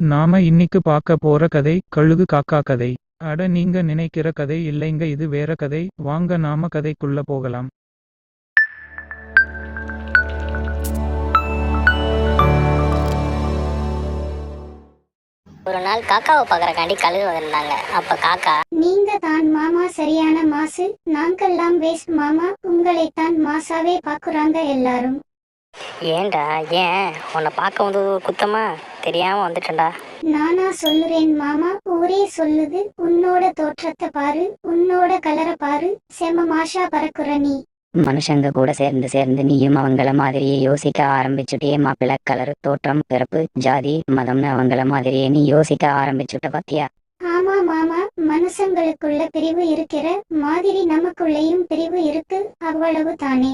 நாம இன்னிக்கு பார்க்க போற கதை கழுகு காக்கா கதை. அட நீங்க நினைக்கிற கதை இல்லைங்க இது வேற கதை. வாங்க நாம கதைக்குள்ள போகலாம். ஒரு நாள் காக்காவை பார்க்கறக்காண்டி கழுகு வந்திருந்தாங்க. அப்ப காக்கா நீங்க தான் மாமா சரியான மாசு நாங்கெல்லாம் வேஸ்ட் மாமா உங்களைத்தான் மாசாவே பாக்குறாங்க எல்லாரும். ஏன்டா ஏன்? உன்னை பார்க்க வந்தது ஒரு குத்தமா? தெரியாம வந்துட்டேன்டா. நானா சொல்லுறேன் மாமா ஊரே சொல்லுது உன்னோட தோற்றத்தை பாரு உன்னோட கலரை பாரு செம மாஷா பறக்குற நீ. மனுஷங்க கூட சேர்ந்து சேர்ந்து நீயும் அவங்கள மாதிரியே யோசிக்க ஆரம்பிச்சுட்டே மாப்பிள்ளை கலர் தோற்றம் பிறப்பு ஜாதி மதம்னு அவங்கள மாதிரியே நீ யோசிக்க ஆரம்பிச்சுட்ட பாத்தியா? ஆமா மாமா மனுஷங்களுக்குள்ள பிரிவு இருக்கிற மாதிரி நமக்குள்ளேயும் பிரிவு இருக்கு அவ்வளவு தானே.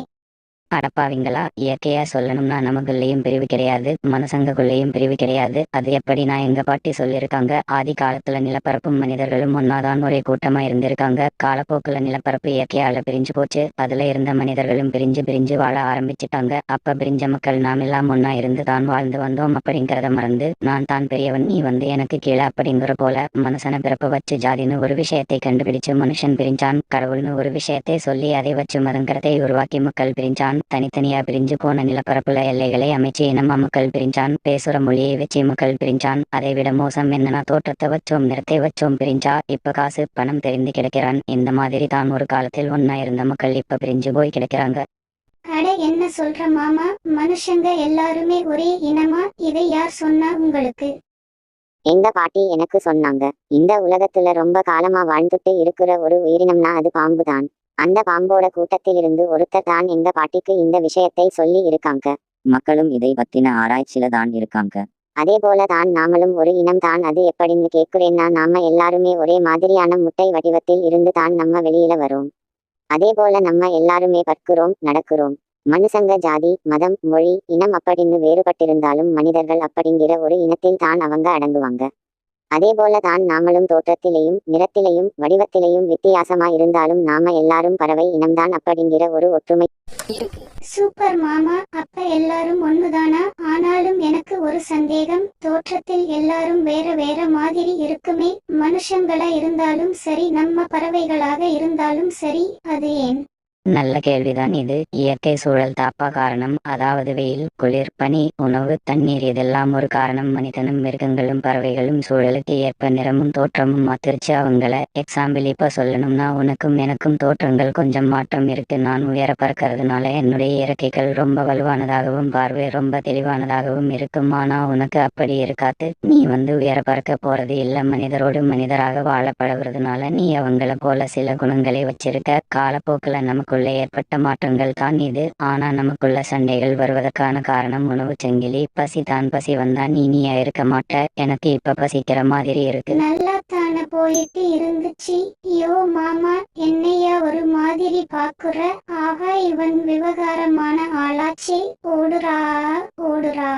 அடப்பாவிங்களா? இயற்கையா சொல்லணும்னா நமக்குள்ளேயும் பிரிவு கிடையாது மனசங்கக்குள்ளேயும் பிரிவு கிடையாது. அது எப்படி நான் எங்க பாட்டி சொல்லியிருக்காங்க? ஆதி காலத்துல நிலப்பரப்பும் மனிதர்களும் ஒன்னாதான் ஒரே கூட்டமா இருந்திருக்காங்க. காலப்போக்குல நிலப்பரப்பு இயற்கையால பிரிஞ்சு போச்சு. அதுல இருந்த மனிதர்களும் பிரிஞ்சு பிரிஞ்சு வாழ ஆரம்பிச்சிட்டாங்க. அப்ப பிரிஞ்ச மக்கள் நாம் எல்லாம் ஒன்னா இருந்து தான் வாழ்ந்து வந்தோம் அப்படிங்கிறத மறந்து நான் தான் பெரியவன் நீ வந்து எனக்கு கீழே அப்படிங்கிற போல மனுஷனை பிறப்பு வச்சு ஜாதின்னு ஒரு விஷயத்தை கண்டுபிடிச்சு மனுஷன் பிரிஞ்சான். கடவுள்னு ஒரு விஷயத்தை சொல்லி அதை வச்சு மதங்கிறதை உருவாக்கி மக்கள் பிரிஞ்சான். தனித்தனியா பிரிஞ்சு போன நிலப்பரப்புல எல்லைகளை அமைச்சு இனமா மக்கள் பிரிஞ்சான் பேசுற மொழியை வச்சு மக்கள் பிரிஞ்சான். அதை விட மோசம் என்னன்னா தோற்றத்தை வச்சோம் நிறத்தை வச்சோம் பிரிஞ்சா இப்ப காசு பணம் தெரிந்து கிடைக்கிறான். இந்த மாதிரி தான் ஒரு காலத்தில் ஒன்னா இருந்த மக்கள் இப்ப பிரிஞ்சு போய் கிடைக்கிறாங்க. அட என்ன சொல்ற மாமா? மனுஷங்க எல்லாருமே ஒரே இனமா? இதை யார் சொன்னா உங்களுக்கு? எங்க பாட்டி எனக்கு சொன்னாங்க இந்த உலகத்துல ரொம்ப காலமா வாழ்ந்துட்டு இருக்கிற ஒரு உயிரினம்னா அது பாம்பு தான் அந்த பாம்போட கூட்டத்திலிருந்து ஒருத்தர் தான் எங்க பாட்டிக்கு இந்த விஷயத்தை சொல்லி இருக்காங்க. மக்களும் இதை பத்தின ஆராய்ச்சியில தான் இருக்காங்க. அதே போல தான் நாமளும் ஒரு இனம் தான் அது எப்படின்னு கேக்குறேன்னா நாம எல்லாருமே ஒரே மாதிரியான முட்டை வடிவத்தில் இருந்து தான் நம்ம வெளியில வரோம். அதே போல நம்ம எல்லாருமே பற்கிறோம் நடக்கிறோம். மனுஷங்க ஜாதி மதம் மொழி இனம் அப்படின்னு வேறுபட்டிருந்தாலும் மனிதர்கள் அப்படிங்கிற ஒரு இனத்தில் தான் அவங்க அடங்குவாங்க. அதே போல தான் நாமளும் தோற்றத்திலேயும் நிறத்திலேயும் வடிவத்திலேயும் வித்தியாசமா இருந்தாலும் நாம எல்லாரும் பறவை இனம்தான் அப்படிங்கிற ஒரு ஒற்றுமை. சூப்பர் மாமா அப்ப எல்லாரும் ஒண்ணுதானா? ஆனாலும் எனக்கு ஒரு சந்தேகம் தோற்றத்தில் எல்லாரும் வேற வேற மாதிரி இருக்குமே மனுஷங்களா இருந்தாலும் சரி நம்ம பறவைகளாக இருந்தாலும் சரி அது ஏன்? நல்ல கேள்விதான் இது. இயற்கை சூழல் தாப்பா காரணம். அதாவது வெயில் குளிர் பனி உணவு தண்ணீர் இதெல்லாம் ஒரு காரணம். மனிதனும் மிருகங்களும் பறவைகளும் சூழலுக்கு ஏற்ப நிறமும் தோற்றமும் மாத்திருச்சு அவங்கள. எக்ஸாம்பிள் இப்ப சொல்லணும்னா உனக்கும் எனக்கும் தோற்றங்கள் கொஞ்சம் மாற்றம் இருக்கு. நான் உயர பறக்கிறதுனால என்னுடைய இறக்கைகள் ரொம்ப வலுவானதாகவும் பார்வை ரொம்ப தெளிவானதாகவும் இருக்கும். ஆனா உனக்கு அப்படி இருக்காது. நீ வந்து உயர பறக்க போறது இல்ல. மனிதரோடு மனிதராக வாழ பழகுறதுனால நீ அவங்கள போல சில குணங்களை வச்சிருக்க. காலப்போக்கில் நமக்கு நமக்குள்ள ஏற்பட்ட மாற்றங்கள் தான் இது. ஆனா நமக்குள்ள சண்டைகள் வருவதற்கான காரணம் உணவு சங்கிலி. பசி தான் பசி வந்தா நீ நீயா இருக்க மாட்ட. எனக்கு இப்ப பசிக்கிற மாதிரி இருக்கு. நல்லா தானே போயிட்டு இருந்துச்சு. யோ மாமா என்னையா ஒரு மாதிரி பாக்குற? ஆகா இவன் விவகாரமான ஆளாச்சே. ஓடுறா ஓடுறா.